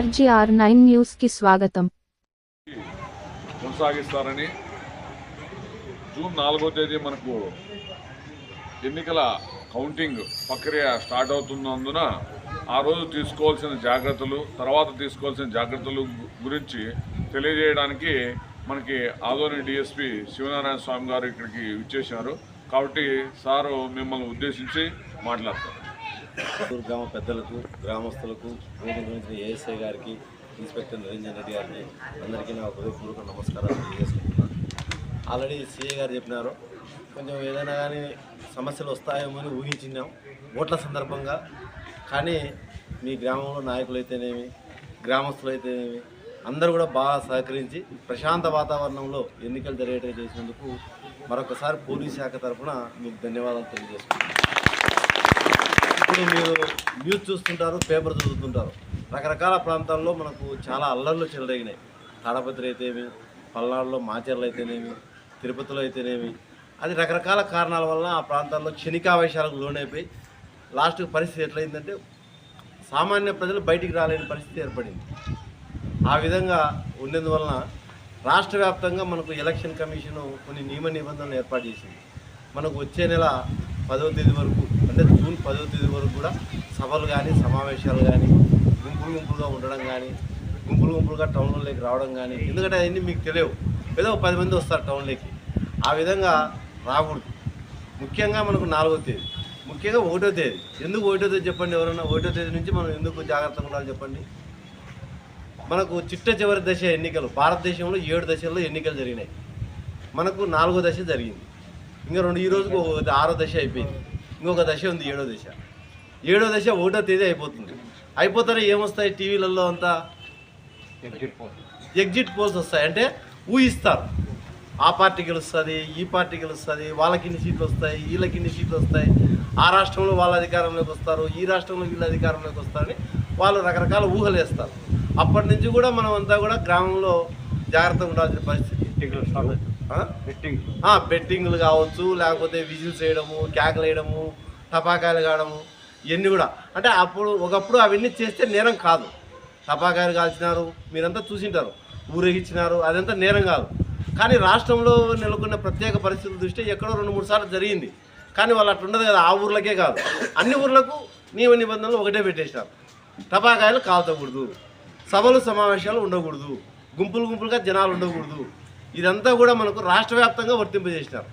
RGR nine న్యూస్కి స్వాగతం. కొనసాగిస్తారని June నాలుగో తేదీ మనకు ఎన్నికల కౌంటింగ్ ప్రక్రియ స్టార్ట్ అవుతున్నందున ఆ రోజు తీసుకోవాల్సిన జాగ్రత్తలు తర్వాత తీసుకోవాల్సిన జాగ్రత్తలు గురించి తెలియజేయడానికి మనకి ఆదోని డిఎస్పి శివనారాయణ స్వామి గారు ఇక్కడికి ఇచ్చేశారు కాబట్టి సారు మిమ్మల్ని ఉద్దేశించి మాట్లాడతారు. చిత్తూరు గ్రామ పెద్దలకు గ్రామస్తులకు వేదిక గురించి ఏఎస్ఐ గారికి ఇన్స్పెక్టర్ నిరంజన్ రెడ్డి గారిని అందరికీ నా హృదయపూర్వక నమస్కారాలు తెలియజేసుకుంటున్నాను ఆల్రెడీ సీఏ గారు చెప్పినారు. కొంచెం ఏదైనా కానీ సమస్యలు వస్తాయేమో అని ఊహించినాం. ఓట్ల సందర్భంగా. కానీ మీ గ్రామంలో నాయకులు అయితేనేమి గ్రామస్తులు అయితేనేమి అందరూ కూడా బాగా సహకరించి ప్రశాంత వాతావరణంలో ఎన్నికలు జరిగేటట్టు చేసినందుకు మరొకసారి పోలీస్ శాఖ తరఫున మీకు ధన్యవాదాలు తెలియజేసుకుంటున్నాను ఇప్పుడు మీరు న్యూస్ చూస్తుంటారు పేపర్ చదువుతుంటారు. రకరకాల ప్రాంతాల్లో మనకు చాలా అల్లర్లు చెలరేగినాయి. తాడపత్రి అయితేనేమి పల్నాడులో మాచర్లు అయితేనేమి తిరుపతిలో అయితేనేమి. అది రకరకాల కారణాల వల్ల ఆ ప్రాంతాల్లో క్షణికావేశాలకు లోనైపోయి లాస్ట్ పరిస్థితి ఎట్లయిందంటే సామాన్య ప్రజలు బయటికి రాలేని పరిస్థితి ఏర్పడింది. ఆ విధంగా ఉన్నందువలన రాష్ట్ర వ్యాప్తంగా మనకు ఎలక్షన్ కమిషన్ కొన్ని నియమ నిబంధనలు ఏర్పాటు చేసింది. మనకు వచ్చే నెల పదవ తేదీ వరకు అంటే జూన్ పదవ తేదీ వరకు కూడా సభలు కానీ సమావేశాలు కానీ గుంపులు గుంపులుగా ఉండడం కానీ గుంపులు గుంపులుగా టౌన్లోకి రావడం కానీ ఎందుకంటే అవన్నీ మీకు తెలియవు. ఏదో ఒక పది మంది వస్తారు టౌన్లోకి ఆ విధంగా రాకూడదు. ముఖ్యంగా మనకు నాలుగో తేదీ. ముఖ్యంగా ఒకటో తేదీ. ఎందుకు ఒకటో తేదీ చెప్పండి ఎవరైనా ఒకటో తేదీ నుంచి మనం ఎందుకు జాగ్రత్తగా ఉండాలి చెప్పండి? మనకు చిట్ట చివరి దశ ఎన్నికలు. భారతదేశంలో ఏడు దశల్లో ఎన్నికలు జరిగినాయి. మనకు నాలుగో దశ జరిగింది. ఇంకా రెండు ఈ రోజుకు ఆరో దశ అయిపోయింది. ఇంకొక దశ ఉంది ఏడో దశ. ఏడో దశ ఒకటో తేదీ అయిపోతుంది. అయిపోతానే ఏమొస్తాయి టీవీలలో అంతా? ఎగ్జిట్ పోల్స్ వస్తాయి. అంటే ఊహిస్తారు. ఆ పార్టీ గెలుస్తుంది ఈ పార్టీ గెలుస్తుంది వాళ్ళకి ఇన్ని సీట్లు వస్తాయి వీళ్ళకి ఇన్ని సీట్లు వస్తాయి. ఆ రాష్ట్రంలో వాళ్ళ అధికారంలోకి వస్తారు ఈ రాష్ట్రంలో వీళ్ళ అధికారంలోకి వస్తారని వాళ్ళు రకరకాల ఊహలు వేస్తారు. అప్పటి నుంచి కూడా మనం అంతా కూడా గ్రామంలో జాగ్రత్తగా ఉండాల్సిన పరిస్థితి. ఆ, బెట్టింగ్లు కావచ్చు లేకపోతే విజిల్స్ వేయడము కేకలు వేయడము టపాకాయలు కావడము ఇవన్నీ కూడా. అంటే అప్పుడు ఒకప్పుడు అవన్నీ చేస్తే నేరం కాదు. టపాకాయలు కాల్చినారు మీరంతా చూసింటారు. ఊరేగించినారు అదంతా నేరం కాదు. కానీ రాష్ట్రంలో నెలకొన్న ప్రత్యేక పరిస్థితుల దృష్ట్యా ఎక్కడో రెండు మూడు సార్లు జరిగింది. కానీ వాళ్ళు అట్లా ఉండదు కదా ఆ ఊర్లకే కాదు. అన్ని ఊర్లకు నియమ నిబంధనలు ఒకటే పెట్టేసినారు. టపాకాయలు కాల్చకూడదు. సభలు సమావేశాలు ఉండకూడదు. గుంపులు గుంపులుగా జనాలు ఉండకూడదు. ఇదంతా కూడా మనకు రాష్ట్ర వ్యాప్తంగా వర్తింపజేసినారు.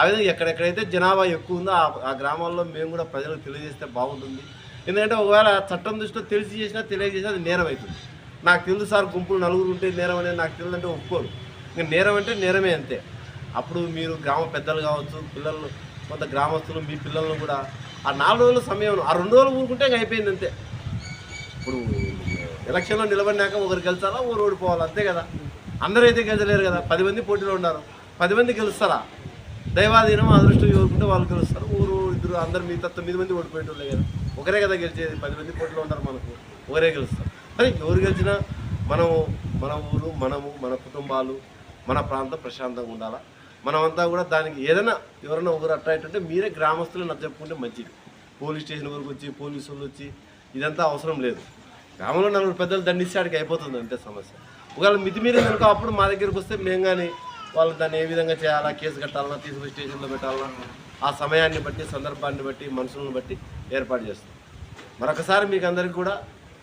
ఆ విధంగా ఎక్కడెక్కడైతే జనాభా ఎక్కువ ఉందో ఆ- గ్రామాల్లో మేము కూడా ప్రజలకు తెలియజేస్తే బాగుంటుంది. ఎందుకంటే ఒకవేళ చట్టం దృష్టిలో తెలిసి చేసినా తెలియజేసినా అది నేరం అవుతుంది నాకు తెలుసు సార్ గుంపులు నలుగురు ఉంటే నేరం అనేది నాకు తెలియదు అంటే ఒప్పుకోరు. ఇంకా నేరం అంటే నేరమే అంతే. అప్పుడు మీరు గ్రామ పెద్దలు కావచ్చు పిల్లలు కొంత గ్రామస్తులు మీ పిల్లలను కూడా ఆ నాలుగు రోజుల సమయం ఆ రెండు రోజులు ఊరుకుంటే అయిపోయింది అంతే. ఇప్పుడు ఎలక్షన్లో నిలబడినాక ఒకరు గెలిచాలా ఒకరు ఓడిపోవాలి అంతే కదా. అందరూ అయితే గెలిచలేరు కదా. పది మంది పోటీలో ఉన్నారు. పది మంది గెలుస్తారా? దైవాధీనం అదృష్టం ఎవరుకుంటే వాళ్ళు గెలుస్తారు. ఊరు ఇద్దరు అందరు మిగతా తొమ్మిది మంది ఓడిపోయేటోళ్ళే కదా. ఒకరే కదా గెలిచేది. పది మంది పోటీలో ఉంటారు మనకు. ఒకరే గెలుస్తారు. అది ఎవరు గెలిచినా మనము మన ఊరు మనము మన కుటుంబాలు మన ప్రాంతం ప్రశాంతంగా ఉండాలా? మనమంతా కూడా దానికి ఏదైనా ఎవరైనా ఒకరు అట్రాక్ట్ ఉంటే మీరే గ్రామస్తులు నచ్చ చెప్పుకుంటే మంచిది. పోలీస్ స్టేషన్ వరకు వచ్చి పోలీసు వచ్చి ఇదంతా అవసరం లేదు. గ్రామంలో నలుగురు పెద్దలు దండిస్తే ఆడికి అయిపోతుంది అంతే సమస్య. ఒకవేళ మితిమీరి కనుక అప్పుడు మా దగ్గరికి వస్తే మేము కానీ వాళ్ళు దాన్ని ఏ విధంగా చేయాలా కేసు కట్టాలన్నా తీసుకుని స్టేషన్లో పెట్టాలన్నా ఆ సమయాన్ని బట్టి సందర్భాన్ని బట్టి మనుషులను బట్టి ఏర్పాటు చేస్తాం. మరొకసారి మీకు అందరికీ కూడా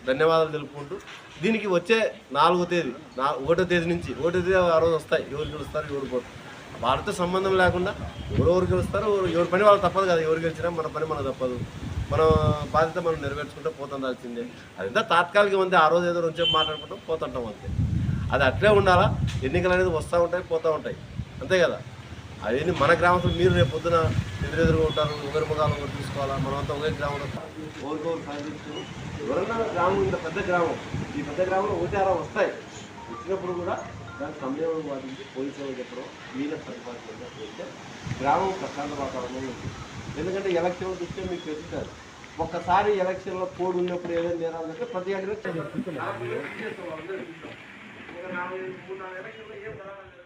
ధన్యవాదాలు తెలుపుకుంటూ దీనికి వచ్చే నాలుగో తేదీ నా ఒకటో తేదీ నుంచి ఒకటో తేదీ ఆ రోజు వస్తాయి ఎవరు గెలుస్తారు ఎవరు పోతారు వాళ్ళతో సంబంధం లేకుండా ఎవరెవరు గెలుస్తారో ఎవరి పని వాళ్ళు తప్పదు కదా ఎవరు గెలిచినా మన పని మనకు తప్పదు. మన బాధ్యత మనం నెరవేర్చుకుంటూ పోతుండాల్సిందే అదంతా తాత్కాలికం అంతే ఆ రోజు ఏదో రోజు మాట్లాడుకుంటాం పోతుంటాం అంతే. అది అట్లే ఉండాలా? ఎన్నికలు అనేది వస్తూ ఉంటాయి పోతూ ఉంటాయి. అంతే కదా? అవన్నీ మన గ్రామస్తులు మీరు రేపు పొద్దున ఎదురెదురుగా ఉంటారు ఒకరి ముఖాలు ఒకరు తీసుకోవాలా మనమంతా ఒకే గ్రామంలో ఓరికోరు సాధించు ఎవరన్నా గ్రామం ఇంత పెద్ద గ్రామం ఈ పెద్ద గ్రామంలో ఒకటి అలా వస్తాయి. వచ్చినప్పుడు కూడా దాని సమయం వాటించి పోలీసు వాళ్ళు చెప్పడం పరిపాలన చేస్తే గ్రామం ప్రశాంత వాతావరణం ఉంటుంది. ఎందుకంటే ఎలక్షన్ చూస్తే మీకు తెలుస్తుంది ఒక్కసారి ఎలక్షన్లో కోడ్ ఉన్నప్పుడు ఏదైనా నేరాలు ప్రతి అగ్ర ఒక నాలుగు మూడు నాలుగు ఎలక్షన్లో ఏం జరగాలి